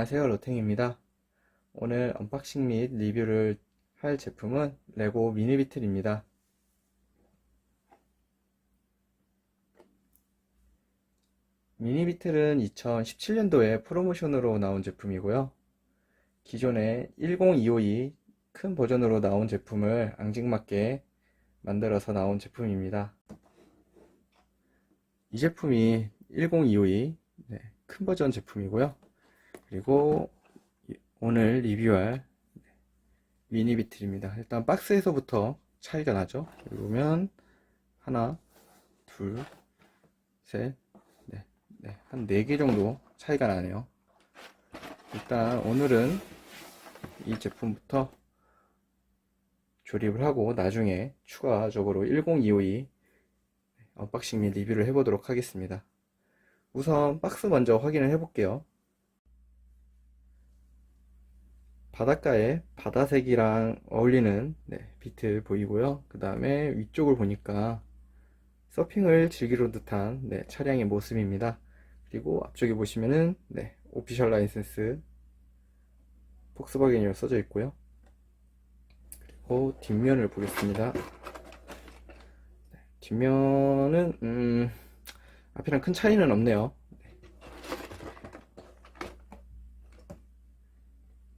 안녕하세요 로탱입니다. 오늘 언박싱 및 리뷰를 할 제품은 레고 미니 비틀입니다. 미니 비틀은 2017년도에 프로모션으로 나온 제품이고요. 기존에 10252 큰 버전으로 나온 제품을 앙증맞게 만들어서 나온 제품입니다. 이 제품이 10252 네, 큰 버전 제품이고요 그리고 오늘 리뷰할 미니 비틀입니다. 일단 박스에서부터 차이가 나죠. 보면 하나, 둘, 셋, 넷, 네, 한 네 개 정도 차이가 나네요. 일단 오늘은 이 제품부터 조립을 하고 나중에 추가적으로 10252 언박싱 및 리뷰를 해보도록 하겠습니다. 우선 박스 먼저 확인을 해볼게요. 바닷가에 바다색이랑 어울리는 네, 비트 보이고요. 그 다음에 위쪽을 보니까 서핑을 즐기는 듯한 네, 차량의 모습입니다. 그리고 앞쪽에 보시면은 네, 오피셜 라이센스 폭스바겐이라고 써져 있고요. 그리고 뒷면을 보겠습니다. 네, 뒷면은 음, 앞이랑 큰 차이는 없네요.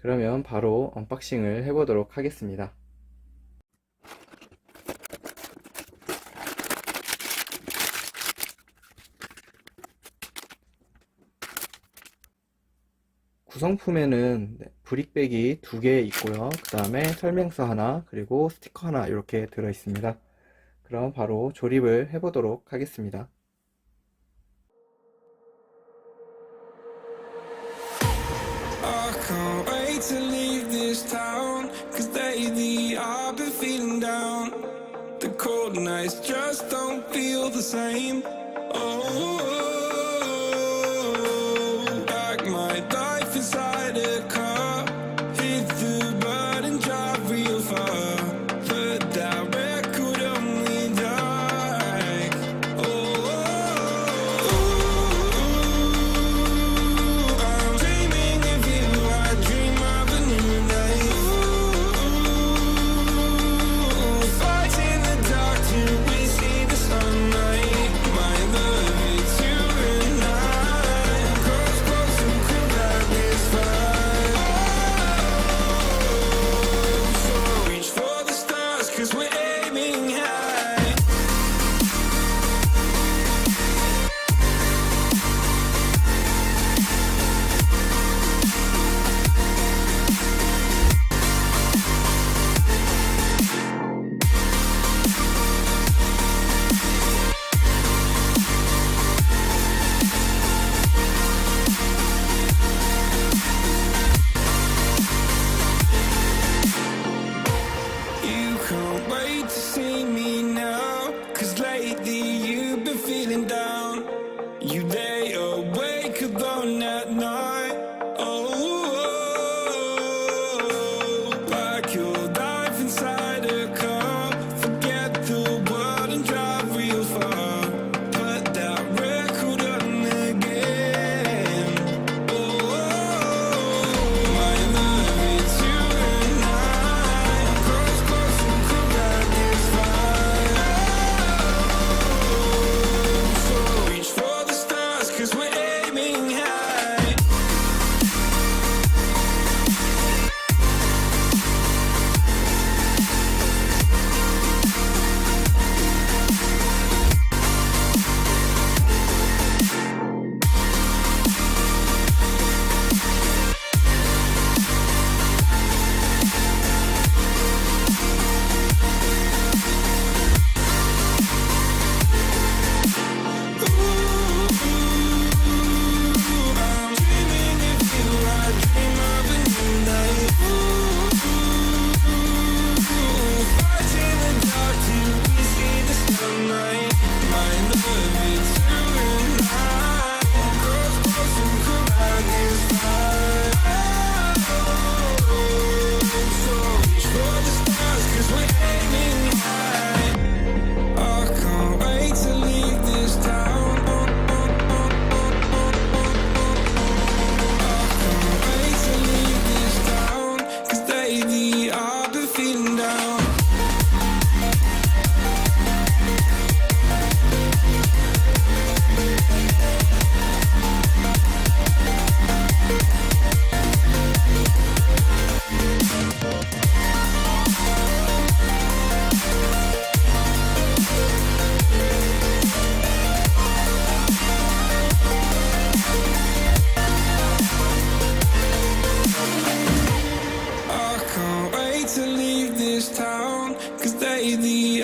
그러면 바로 언박싱을 해보도록 하겠습니다. 구성품에는 네, 브릭백이 두 개 있고요. 그 다음에 설명서 하나, 그리고 스티커 하나 이렇게 들어 있습니다. 그럼 바로 조립을 해보도록 하겠습니다. To leave this town. Cause lately I've been feeling down. The cold nights just don't feel the same.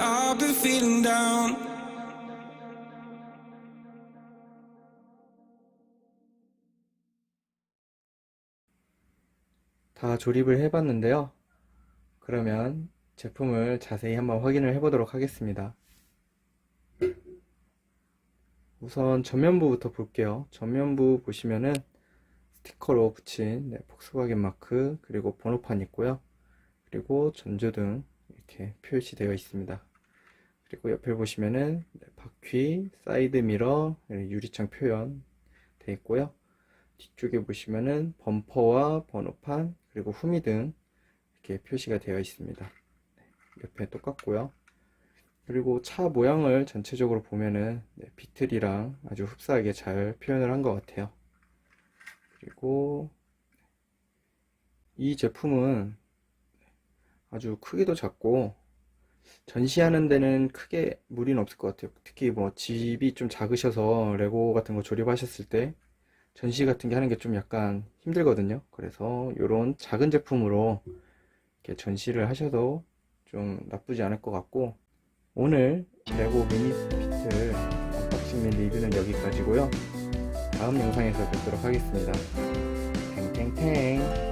I've been feeling down. 다 조립을 해봤는데요. 그러면 제품을 자세히 한번 확인을 해보도록 하겠습니다. 우선 전면부부터 볼게요. 전면부 보시면은 스티커로 붙인 네, 폭스바겐 마크 그리고 번호판 있고요. 그리고 전조등 이렇게 표시되어 있습니다. 그리고 옆에 보시면은 네, 바퀴, 사이드 미러, 네, 유리창 표현 되어 있고요. 뒤쪽에 보시면은 범퍼와 번호판 그리고 후미 등 이렇게 표시가 되어 있습니다. 네, 옆에 똑같고요. 그리고 차 모양을 전체적으로 보면은 네, 비틀이랑 아주 흡사하게 잘 표현을 한 것 같아요. 그리고 이 제품은 아주 크기도 작고 전시하는 데는 크게 무리는 없을 것 같아요. 특히 뭐 집이 좀 작으셔서 레고 같은 거 조립하셨을 때 전시 같은 게 하는 게 좀 약간 힘들거든요. 그래서 이런 작은 제품으로 이렇게 전시를 하셔도 좀 나쁘지 않을 것 같고 오늘 레고 미니 비틀 언박싱 및 리뷰는 여기까지고요. 다음 영상에서 뵙도록 하겠습니다. 탱탱탱